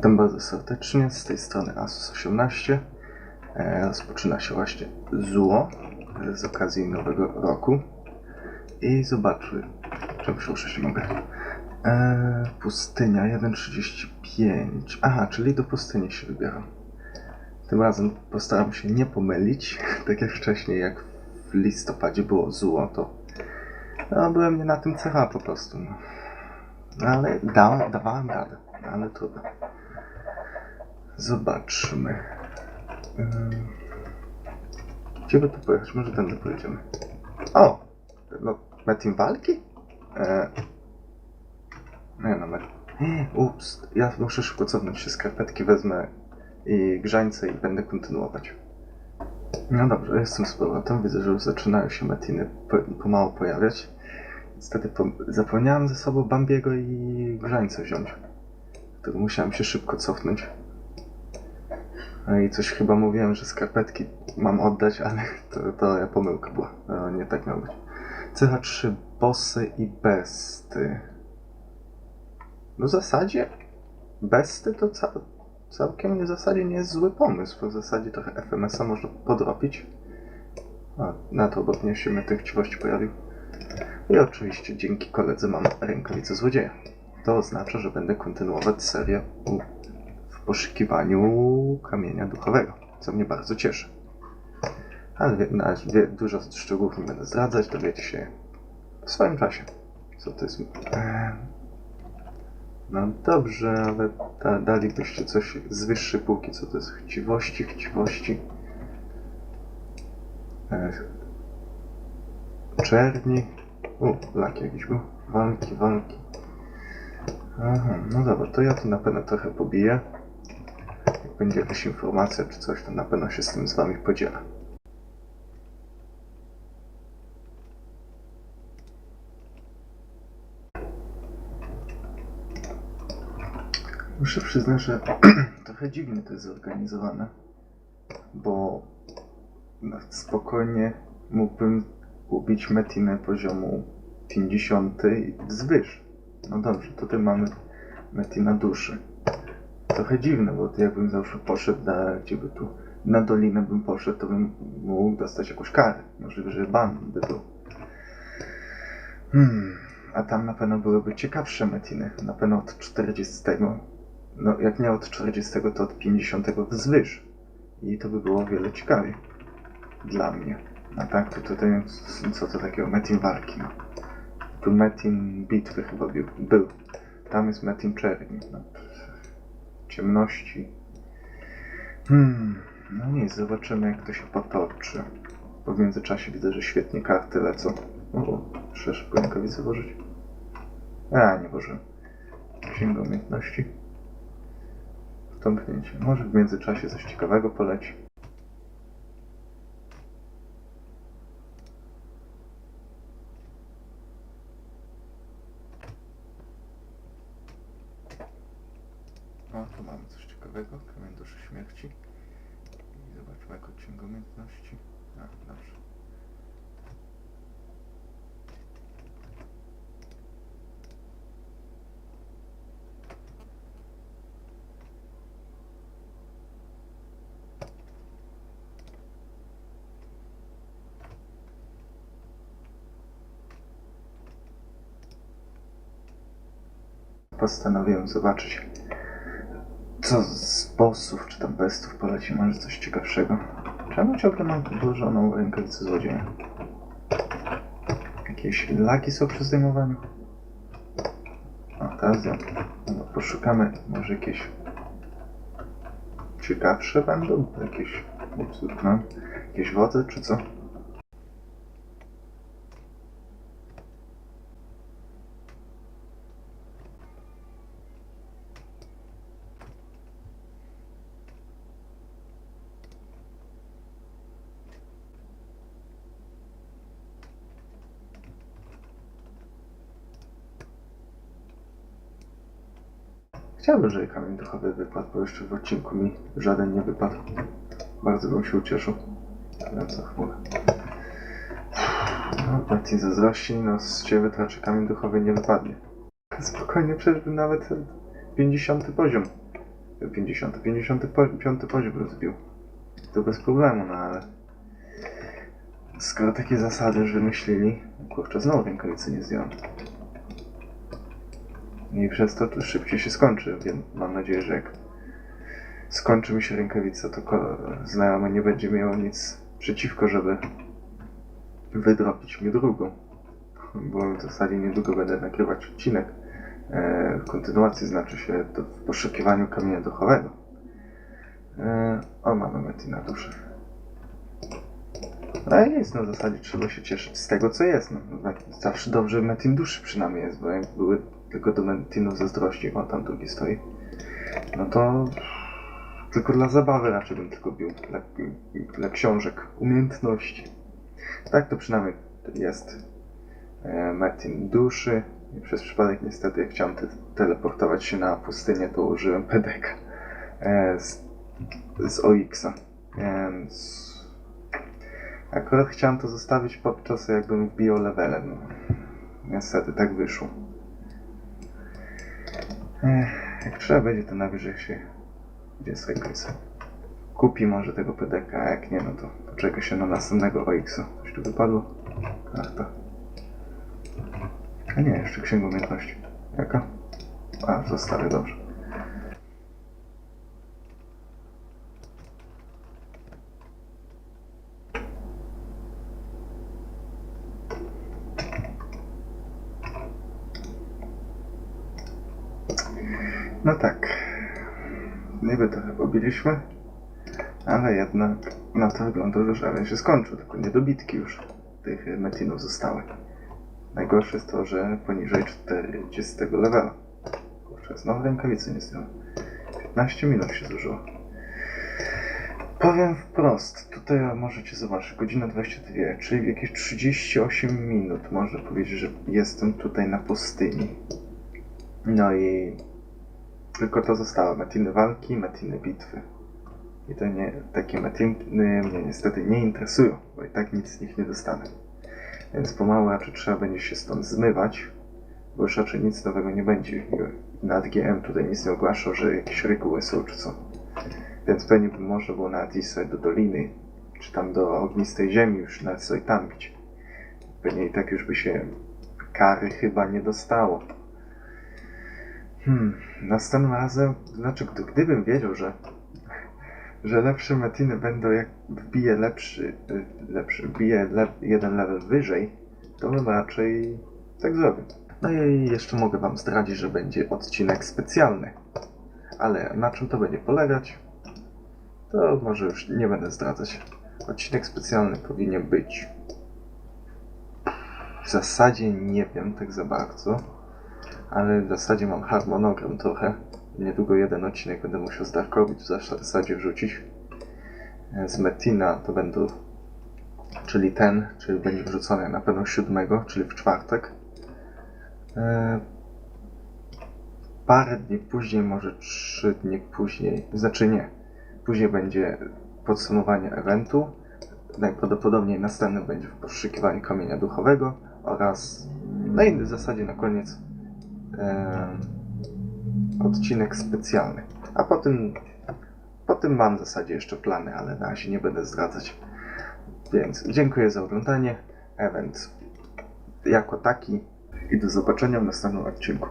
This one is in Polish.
Witam bardzo serdecznie, z tej strony Asus 18. E, rozpoczyna się właśnie ZUO e, z okazji nowego roku. I zobaczmy, czym ruszać nie mogę. E, pustynia 1.35. Aha, czyli do pustyni się wybieram. Tym razem postaram się nie pomylić, tak jak wcześniej, jak w listopadzie było ZUO, to no, byłem nie na tym CH po prostu. No. Ale dałem, dawałem radę, ale trudno. Zobaczmy. Ym, Gdzie by tu pojechać? Może tędy pojedziemy. O! No, Metin walki? E... Nie no, met... Ups, ja muszę szybko cofnąć się, skarpetki wezmę i grzańce i będę kontynuować. No dobrze, jestem z powrotem. Widzę, że już zaczynają się metiny po, pomału pojawiać. Niestety po, zapomniałem ze sobą Bambiego i grzańce wziąć. Dlatego musiałem się szybko cofnąć. No i coś chyba mówiłem, że skarpetki mam oddać, ale to, to ja pomyłka była. To nie tak miało być. Cecha 3 bossy i besty. No w zasadzie besty to ca całkiem w zasadzie nie jest zły pomysł. W zasadzie trochę FMS-a można podrobić. A, na to obok się mnie tych chciwości pojawił. I oczywiście dzięki koledze mam rękawice złodzieja. To oznacza, że będę kontynuować serię u, poszukiwaniu kamienia duchowego, co mnie bardzo cieszy. Ale na, wie, dużo szczegółów nie będę zdradzać, dowiecie się w swoim czasie. Co to jest? Eee, no dobrze, ale da, dalibyście coś z wyższej półki, co to jest chciwości, chciwości. Eee, czerni. U, lak jakiś był. Walki, walki. Aha, no dobra, to ja tu na pewno trochę pobiję. Jak będzie jakaś informacja czy coś, to na pewno się z tym z wami podzielę. Muszę przyznać, że trochę dziwnie to jest zorganizowane, bo no, spokojnie mógłbym ubić Metinę poziomu 50 i wzwyż. No dobrze, tutaj mamy Metina duszy. Trochę dziwne, bo jakbym zawsze poszedł na, gdzie by tu, na dolinę bym poszedł, to bym mógł dostać jakąś karę. Możliwe, że ban by był. Hmm, a tam na pewno byłyby ciekawsze Metiny. Na pewno od 40. No, jak nie od 40, to od 50 wzwyż. I to by było o wiele ciekawiej. Dla mnie. A tak, to tutaj co to takiego? Metin walki, no. Tu Metin bitwy chyba był. Tam jest Metin czerni. No. Ciemności. Hmm, no nic, zobaczymy jak to się potoczy. Bo w międzyczasie widzę, że świetnie karty lecą. O, muszę szybko rękawice włożyć. A, nie włożyłem. Księga umiejętności. Wtąpnięcie. Może w międzyczasie coś ciekawego poleci. O, tu mamy coś ciekawego. Kamień duszy śmierci. I zobaczmy jako księgę umiejętności. A, dobrze. Postanowiłem zobaczyć co z bossów czy tam bestów poleci, może coś ciekawszego. Czemu ciągle mam podłożoną rękawicę złodzieja? Jakieś laki są przy zdejmowaniu? O, teraz ja. No, poszukamy może jakieś ciekawsze będą? Jakieś, no, jakieś wodze czy co? Chciałbym, żeby kamień duchowy wypadł, bo jeszcze w odcinku mi żaden nie wypadł. Bardzo bym się ucieszył. Ale co chmura. No, Martin zazdrości, no z ciebie to raczej kamień duchowy nie wypadnie. Spokojnie, przecież bym nawet 50 poziom 50. 55 poziom rozbił. To bez problemu, no ale... Skoro takie zasady już wymyślili, kurczę, znowu rękawicy nie zdjąłem. I przez to to szybciej się skończy, więc mam nadzieję, że jak skończy mi się rękawica, to znajomy nie będzie miał nic przeciwko, żeby wydropić mi drugą. Bo w zasadzie niedługo będę nagrywać odcinek. E, kontynuacji znaczy się to w poszukiwaniu kamienia duchowego. E, o, mamy Metina duszy. Ale nic, no w zasadzie trzeba się cieszyć z tego, co jest. No, zawsze dobrze Metin duszy przynajmniej jest, bo jak były tylko do Metinów zazdrości, on tam drugi stoi, no to tylko dla zabawy raczej bym tylko bił, dla, książek, umiejętności. Tak to przynajmniej jest e, duszy. I przez przypadek niestety jak chciałem te, teleportować się na pustynię, to użyłem PDK e, z, z OX-a. Więc akurat chciałem to zostawić podczas jakbym wbijał levelem. Niestety tak wyszło. Ech, jak trzeba będzie, to najwyżej się gdzie rękawica. Kupi może tego PDK, a jak nie, no to poczeka się na następnego OX-a. Coś tu wypadło? Karta. A nie, jeszcze księga umiejętności. Jaka? A, zostawię, dobrze. No tak. Niby trochę pobiliśmy, ale jednak na to wygląda, że żaden się skończył, tylko niedobitki już tych metinów zostały. Najgorsze jest to, że poniżej 40 levela. Kurczę, znowu rękawicy nie zdjąłem. 15 minut się zużyło. Powiem wprost, tutaj możecie zobaczyć, godzina 22, czyli w jakieś 38 minut można powiedzieć, że jestem tutaj na pustyni. No i tylko to zostało, metiny walki, metiny bitwy. I to nie, takie metiny mnie niestety nie interesują, bo i tak nic z nich nie dostanę. Więc pomału raczej trzeba będzie się stąd zmywać, bo już raczej nic nowego nie będzie. Nad GM tutaj nic nie ogłaszał, że jakieś reguły są czy co. Więc pewnie by można było nawet iść sobie do doliny, czy tam do ognistej ziemi już nawet sobie tam bić. Pewnie i tak już by się kary chyba nie dostało. Hmm, następnym razem, znaczy gdy, gdybym wiedział, że że lepsze metiny będą jak wbije lepszy, y, lepszy wbije le, jeden level wyżej, to bym raczej tak zrobił. No i jeszcze mogę wam zdradzić, że będzie odcinek specjalny. Ale na czym to będzie polegać, to może już nie będę zdradzać. Odcinek specjalny powinien być. W zasadzie nie wiem tak za bardzo, ale w zasadzie mam harmonogram trochę. Niedługo jeden odcinek będę musiał z Darkowicz w zasadzie wrzucić. E, Z Metina to będą, czyli ten, czyli będzie wrzucony na pewno 7, czyli w czwartek. E, Parę dni później, może 3 dni później, znaczy nie, później będzie podsumowanie eventu. Najprawdopodobniej następnym będzie poszukiwanie kamienia duchowego oraz, no i w zasadzie na koniec e, odcinek specjalny. A po tym, po tym mam w zasadzie jeszcze plany, ale na razie nie będę zdradzać. Więc dziękuję za oglądanie. Event jako taki i do zobaczenia w następnym odcinku.